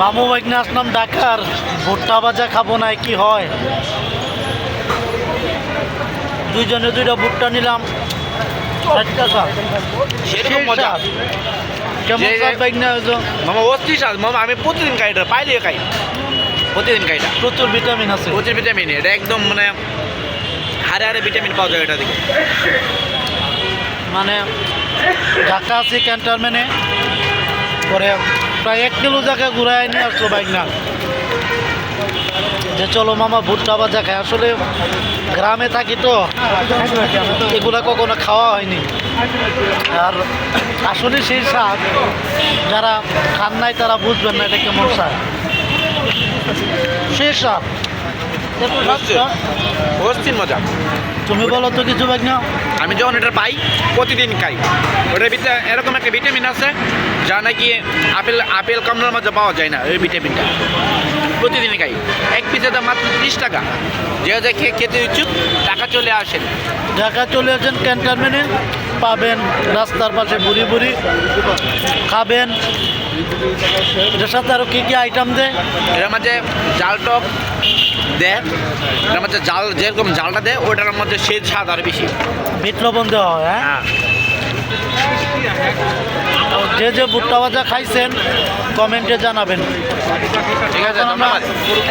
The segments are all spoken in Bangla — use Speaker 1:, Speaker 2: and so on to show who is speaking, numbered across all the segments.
Speaker 1: মামু বাইকনে আসলাম ঢাকার ভুট্টা ভাজা খাব না কি হয়? দুইজনে দুইটা ভুট্টা নিলাম।
Speaker 2: আমি প্রতিদিন খাই এটা পাইলে খাই। প্রতিদিন খাই এটা।
Speaker 1: প্রচুর ভিটামিন আছে।
Speaker 2: প্রচুর ভিটামিন এটা একদম মানে হারে হারে ভিটামিন পাওয়া যায় এটা থেকে
Speaker 1: মানে ঢাকা আছে ক্যান্টারম্যানে পরে প্রায় এক কিলো জায়গায় ঘুরায় নিয়ে আসলো বাইক না যে চলো মামা ভুট্টা ভাজা খাই। আসলে গ্রামে থাকি তো এগুলা কখনো খাওয়া হয়নি। আর আসলে সেই স্বাদ যারা খান নাই তারা বুঝবেন না এটা কেমন স্বাদ। সেই স্বাদ।
Speaker 2: মজা।
Speaker 1: তুমি বলো তো কিছু বাইক না
Speaker 2: আমি যখন এটা পাই প্রতিদিন খাই। ওটার ভিতরে এরকম একটা ভিটামিন আছে যা নাকি আপেল আপেল কমলার মাঝে পাওয়া যায় না ওই ভিটামিনটা। প্রতিদিনই খাই। এক পিসের দাম মাত্র ত্রিশ টাকা। যে যে খেয়ে খেতে ইচ্ছুক টাকা চলে আসেন।
Speaker 1: ঢাকা চলে আসেন ক্যান্টনমেন্টে পাবেন রাস্তার পাশে বুড়ি বুড়ি খাবেন। এটার সাথে আরও কী কী আইটেম দেয়
Speaker 2: এর মাঝে জাল টক দেয় এর মাঝে জাল যেরকম জালটা দেয় ওটার মধ্যে সে স্বাদ আর বেশি।
Speaker 1: বিট লবণ দেওয়া হয় হ্যাঁ?
Speaker 2: হ্যাঁ।
Speaker 1: যে যে ভুট্টা ভাজা খাইছেন কমেন্টে জানাবেন।
Speaker 2: ঠিক আছে
Speaker 1: এখন আমরা
Speaker 2: ধন্যবাদ।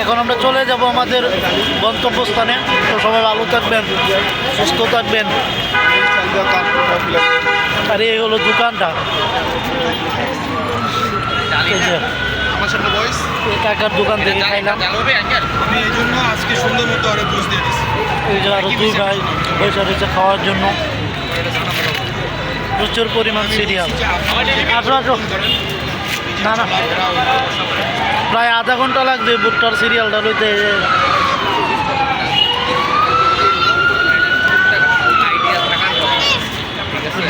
Speaker 1: এখন আমরা চলে যাব আমাদের গন্তব্যস্থানে। তো সবাই ভালো থাকবেন সুস্থ থাকবেন। আর এই হলো দোকানটা। কাকার দোকান থেকে খাইলাম।
Speaker 2: জাল হবে আঙ্কেল?
Speaker 3: আমি এই জন্য আজকে সুন্দর মতো আরে বুঝ দিয়ে দিচ্ছি
Speaker 1: এই যে আরও দুই ভাই বসে রয়েছে খাওয়ার জন্য। প্রচুর পরিমাণ সিরিয়াল আসো আসো। না না। প্রায় আধা ঘণ্টা লাগবে বুটটার সিরিয়ালটা লইতে।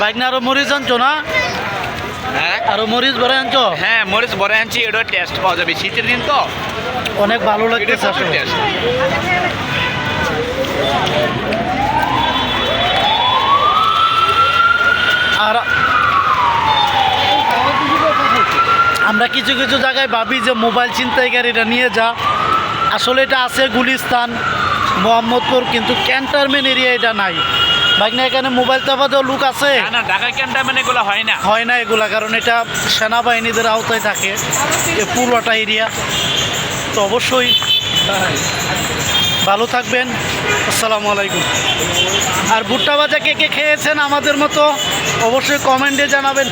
Speaker 1: বাইক না আরও মরিচ আনছো না?
Speaker 2: হ্যাঁ?
Speaker 1: আরও মরিচ ভরে আনছো?
Speaker 2: হ্যাঁ মরিচ বড় আনছি এটা টেস্ট পাওয়া যাবে। শীতের দিন তো।
Speaker 1: অনেক ভালো
Speaker 2: এটা
Speaker 1: লাগতেছে
Speaker 2: প্রচুর
Speaker 1: আসলে
Speaker 2: টেস্ট
Speaker 1: আর আমরা কিছু কিছু জায়গায় ভাবি যে মোবাইল ছিনতাইকারীরা নিয়ে যা। আসলে এটা আছে গুলিস্তান মোহাম্মদপুর কিন্তু ক্যান্টারমেন্ট এরিয়া এটা নাই। বাইক না এখানে মোবাইল চাপাতেও লুক আছে?
Speaker 2: না ঢাকা ক্যান্টারমেন্ট এগুলো হয় না।
Speaker 1: হয় না এগুলা কারণ এটা সেনাবাহিনীদের আওতায় থাকে এ পুরোটা এরিয়া। তো অবশ্যই ভালো থাকবেন। আসসালামু আলাইকুম। আর ভুট্টা ভাজা কে কে খেয়েছেন আমাদের মতো অবশ্যই কমেন্টে জানাবেন।